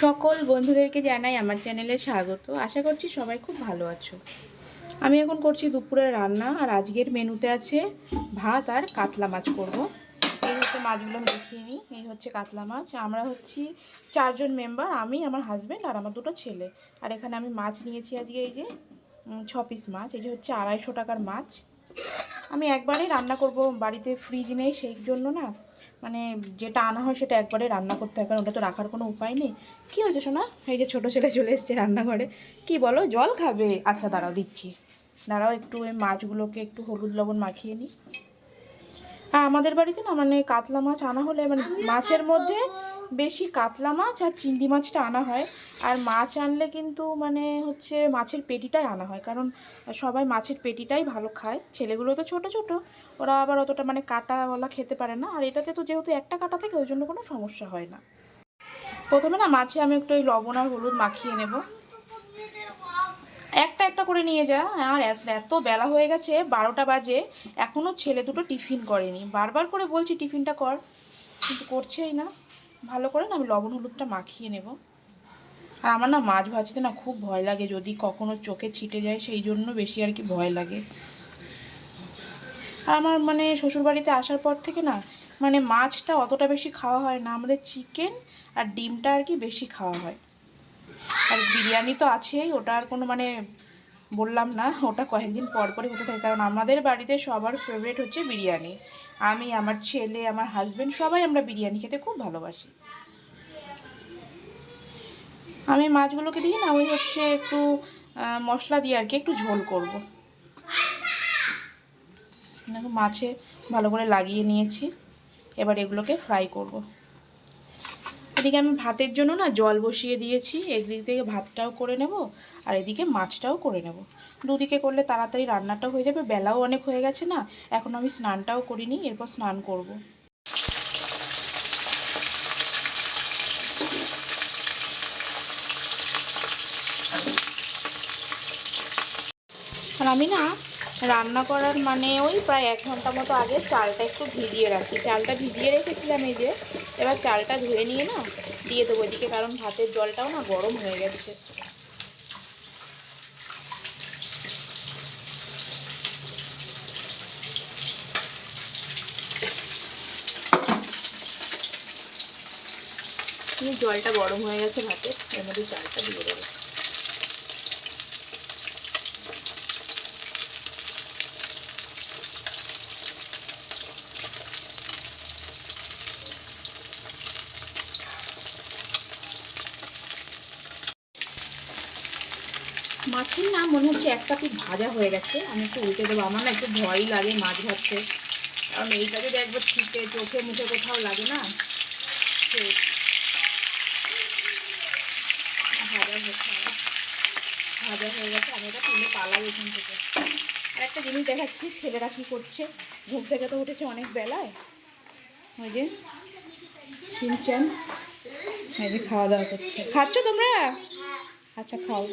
সকল বন্ধুদেরকে জানাই আমার চ্যানেলে স্বাগত। আশা করছি সবাই খুব ভালো আছো। আমি এখন করছি দুপুরের রান্না আর আজকের মেনুতে আছে ভাত আর কাতলা মাছ করব। এই হচ্ছে মাছগুলো দেখিয়ে নিই। এই হচ্ছে কাতলা মাছ। আমরা হচ্ছি চারজন মেম্বার, আমি, আমার হাজব্যান্ড আর আমার দুটো ছেলে। আর এখানে আমি মাছ নিয়েছি আজকে এই যে ছ পিস মাছ। এই যে হচ্ছে আড়াইশো টাকার মাছ। আমি একবারেই রান্না করব, বাড়িতে ফ্রিজ নেই, সেই জন্য না মানে যেটা আনা হয় সেটা একবারে রান্না করতে হয়, কারণ ওটা তো রাখার কোনো উপায় নেই। কী হয়েছে শোনা এই যে ছোটো ছেলে চলে এসছে রান্নাঘরে। কি বলো? জল খাবে? আচ্ছা দাঁড়াও, দিচ্ছি। দাঁড়াও, একটু ওই মাছগুলোকে একটু হলুদ লবণ মাখিয়ে নিই। হ্যাঁ আমাদের বাড়িতে না মানে কাতলা মাছ আনা হলে মানে মাছের মধ্যে বেশি কাতলা মাছ আর চিংড়ি মাছটা আনা হয়। আর মাছ আনলে কিন্তু মানে হচ্ছে মাছের পেটিটাই আনা হয়। কারণ সবাই মাছের পেটিটাই ভালো খায়। ছেলেগুলো তো ছোট ছোট। ওরা আবার অতটা মানে কাটাওয়ালা খেতে পারে না। আর এটাতে তো যেহেতু একটা কাটা থাকে, ওই জন্য কোনো সমস্যা হয় না। প্রথমে না মাছে আমি একটু ওই লবণ আর হলুদ মাখিয়ে নেব। একটা একটা করে নিয়ে যা। আর এত- বেলা হয়ে গেছে, বারোটা বাজে। এখনও ছেলে দুটো টিফিন করেনি। বারবার করে বলছি টিফিনটা কর। কিন্তু করছেই না। ভালো করে না আমি লবণ হলুদটা মাখিয়ে নেব। আর আমার না মাছ ভাজতে না খুব ভয় লাগে, যদি কখনো চোখে ছিটে যায় সেই জন্য বেশি আর কি ভয় লাগে। আর আমার মানে শ্বশুরবাড়িতে আসার পর থেকে না মানে মাছটা অতটা বেশি খাওয়া হয় না, আমাদের চিকেন আর ডিমটা আর কি বেশি খাওয়া হয়। আর বিরিয়ানি তো আছেই, ওটা আর কোনো মানে বললাম না, ওটা কয়েকদিন পর পরই হতে থাকে, কারণ আমাদের বাড়িতে সবার ফেভারিট হচ্ছে বিরিয়ানি। আমি, আমার ছেলে, আমার হাজবেন্ড সবাই আমরা বিরিয়ানি খেতে খুব ভালোবাসি। আমি মাছগুলোকে দিয়ে না, ওই হচ্ছে একটু মশলা দিয়ে আর কি একটু ঝোল করব। মাছে ভালো করে লাগিয়ে নিয়েছি। এবার এগুলোকে ফ্রাই করব। এদিকে আমি ভাতের জন্য না জল বসিয়ে দিয়েছি, এদিক থেকে ভাতটাও করে নেব আর এদিকে মাছটাও করে নেব। দুদিকে করলে তাড়াতাড়ি রান্নাটাও হয়ে যাবে, বেলাও অনেক হয়ে গেছে না, এখন আমি স্নানটাও করিনি, এরপর স্নান করব। আর আমি না রান্না করার মানে ওই প্রায় এক ঘণ্টা মতো আগে চালটা একটু ভিজিয়ে রাখি। চালটা ভিজিয়ে রেখেছিলাম এই যে, এবার চালটা ধুয়ে নিয়ে না দিয়ে দেবো এদিকে, কারণ ভাতের জলটাও না গরম হয়ে গেছে। জলটা গরম হয়ে গেছে ভাতে, এর মধ্যে চালটা দিয়ে দেবো। মাছের না, মনে হচ্ছে একটা পিস ভাজা হয়ে গেছে। আমি একটু উল্টে দেবো। আমার না একটু ভয়ই লাগে মাছ ভাজতে কারণ এইটা যদি একবার ছিটে চোখে মুখে কোথাও লাগে না। ভাজা হচ্ছে ভাজা হয়ে গেছে। আমি এটা তুলে পালাই এখান থেকে। আর একটা জিনিস দেখাচ্ছি, ছেলেরা কি করছে? ঘুম থেকে তো উঠেছে অনেক বেলায়। ওই যে এই যে খাওয়া দাওয়া করছে। খাচ্ছ তোমরা? আচ্ছা খাও।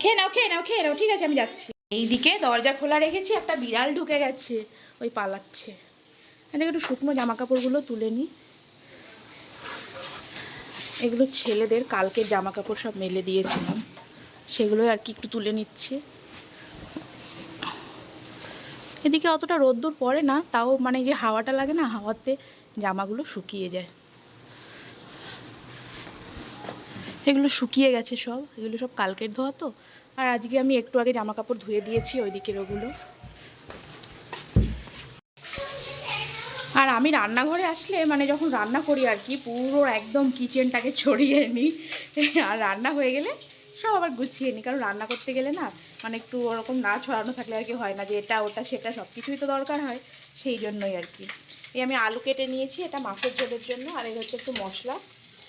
খেয়ে নাও খেয়ে নাও খেয়ে নাও, ঠিক আছে, আমি যাচ্ছি। এইদিকে দরজা খোলা রেখেছি, একটা বিড়াল ঢুকে গেছে, ওই পালাচ্ছে। এদিকে একটু শুকনো জামা কাপড়গুলো তুলে নিই এগুলো ছেলেদের কালকে জামা কাপড় সব মেলে দিয়েছিলাম। সেগুলো আর কি একটু তুলে নিচ্ছে। এদিকে অতটা রোদ্দুর পড়ে না, তাও মানে যে হাওয়াটা লাগে না, হাওয়াতে জামাগুলো শুকিয়ে যায়। এগুলো শুকিয়ে গেছে সব, এগুলো সব কালকের ধোয়া তো। আর আজকে আমি একটু আগে জামা কাপড় ধুয়ে দিয়েছি ওই দিকের ওগুলো। আর আমি রান্নাঘরে আসলে মানে যখন রান্না করি আর কি, পুরো একদম কিচেনটাকে ছড়িয়ে নিই আর রান্না হয়ে গেলে সব আবার গুছিয়ে নিই কারণ রান্না করতে গেলে না মানে একটু ওরকম না ছড়ানো থাকলে আর কি হয় না যে এটা, ওটা, সেটা সব কিছুই তো দরকার হয়। সেই জন্যই আর কি। এই আমি আলু কেটে নিয়েছি, এটা মাছের ঝোলের জন্য। আর এই হচ্ছে একটু মশলা।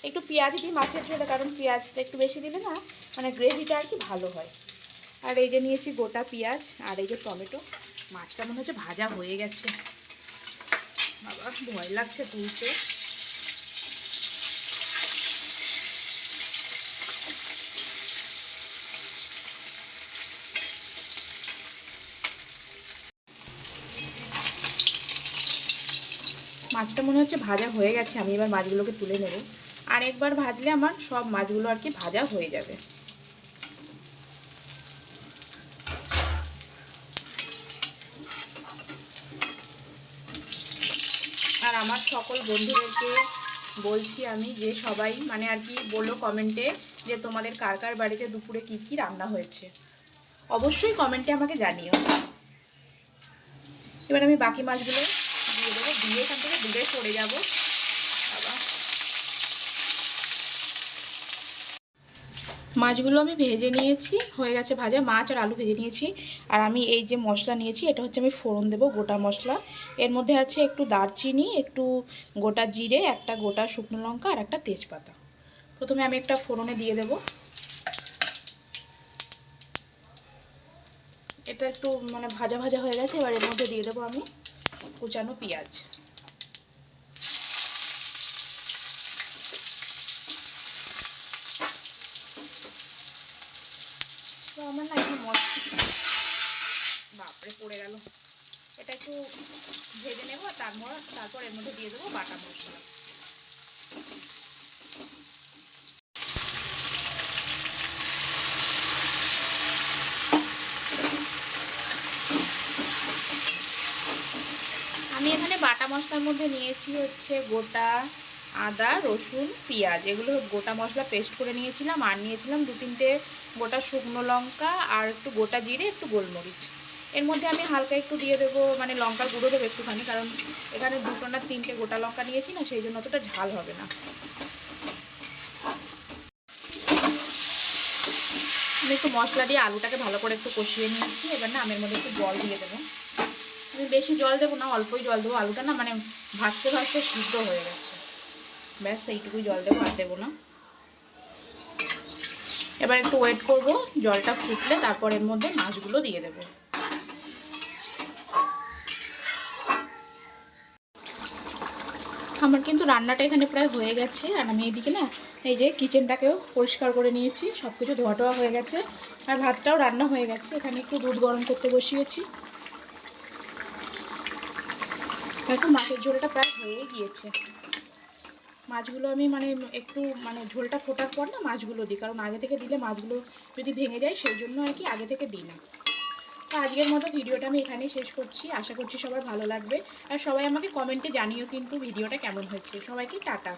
একটু পেঁয়াজ দিই মাছের ঝোলে, কারণ পেঁয়াজটা একটু বেশি দিলে না মানে গ্রেভিটা আর কি ভালো হয়। আর এই যে নিয়েছি গোটা পেঁয়াজ আর এই যে টমেটো, মাছটা মনে হচ্ছে ভাজা হয়ে গেছে। বাবা, ভয় লাগছে তুলতে। মাছটা মনে হচ্ছে ভাজা হয়ে গেছে, আমি এবার মাছগুলোকে তুলে নেব। আর একবার ভাজলে আমার সব মাছগুলো আর কি ভাজা হয়ে যাবে। আর আমার সকল বন্ধুদেরকে বলছি আমি যে সবাই মানে আর কি বলল কমেন্টে যে তোমাদের কার কার বাড়িতে দুপুরে কি কি রান্না হয়েছে। অবশ্যই কমেন্টে আমাকে জানিও। এবার আমি বাকি মাছগুলো দিয়ে দেবো, দিয়ে এখান থেকে দূরে সরে যাব বাবা মাছগুলো আমি ভেজে নিয়েছি, হয়ে গেছে ভাজা, মাছ আর আলু ভেজে নিয়েছি। আর আমি এই যে মশলা নিয়েছি, এটা হচ্ছে আমি ফোড়ন দেবো গোটা মশলা। এর মধ্যে আছে একটু দারচিনি, একটু গোটা জিরে, একটা গোটা শুকনো লঙ্কা আর একটা তেজপাতা। প্রথমে আমি একটা ফোড়নে দিয়ে দেব। এটা একটু মানে ভাজা ভাজা হয়ে গেছে, এবার এর মধ্যে দিয়ে দেবো আমি কুচানো পেঁয়াজ। তো আমার না একটু মশলা বাপরে, পড়ে গেল। এটা একটু ভেজে নেব, তারপর তারপর এর মধ্যে দিয়ে দেবো বাটা মশলা। আমি এখানে বাটা মশলার মধ্যে নিয়েছি হচ্ছে গোটা আদা, রসুন, পেঁয়াজ, এগুলো গোটা মশলা পেস্ট করে নিয়েছিলাম আর নিয়েছিলাম দু তিনটে গোটা শুকনো লঙ্কা আর একটু গোটা জিরে, একটু গোলমরিচ। এর মধ্যে আমি হালকা একটু দিয়ে দেবো মানে লঙ্কার গুঁড়ো দেবো একটুখানি, কারণ এখানে দুটো না তিনটে গোটা লঙ্কা নিয়েছি না, সেই জন্য অতটা ঝাল হবে না। আমি একটু মশলা দিয়ে আলুটাকে ভালো করে একটু কষিয়ে নিয়েছি, এবার না আমি এর মধ্যে একটু জল দিয়ে দেবো। আমি বেশি জল দেবো না, অল্পই জল দেবো, আলুটা না মানে ভাজতে ভাজতে সিদ্ধ হয়ে গেছে। ব্যাস এইটুকুই জল দেবো আর দেবো না। এবার একটু ওয়েট করব, জলটা ফুটলে তারপর এর মধ্যে মাছগুলো দিয়ে দেব। আমার কিন্তু রান্নাটা এখানে প্রায় হয়ে গেছে, আর আমি এদিকে না, এই যে কিচেনটাকেও পরিষ্কার করে নিয়েছি সব কিছু ধোয়া টোয়া হয়ে গেছে, আর ভাতটাও রান্না হয়ে গেছে, এখানে একটু দুধ গরম করতে বসিয়েছি। এখন মাছের ঝোলটা প্রায় হয়ে গিয়েছে। মাছগুলো আমি মানে একটু মানে ঝোলটা ফোটার পর না মাছগুলো দিই। কারণ আগে থেকে দিলে মাছগুলো যদি ভেঙে যায় সেই জন্য আর কি আগে থেকে দিই না। তো আজকের মতো ভিডিওটা আমি এখানেই শেষ করছি। আশা করছি সবার ভালো লাগবে। আর সবাই আমাকে কমেন্টে জানিও কিন্তু ভিডিওটা কেমন হয়েছে। সবাইকে টাটা।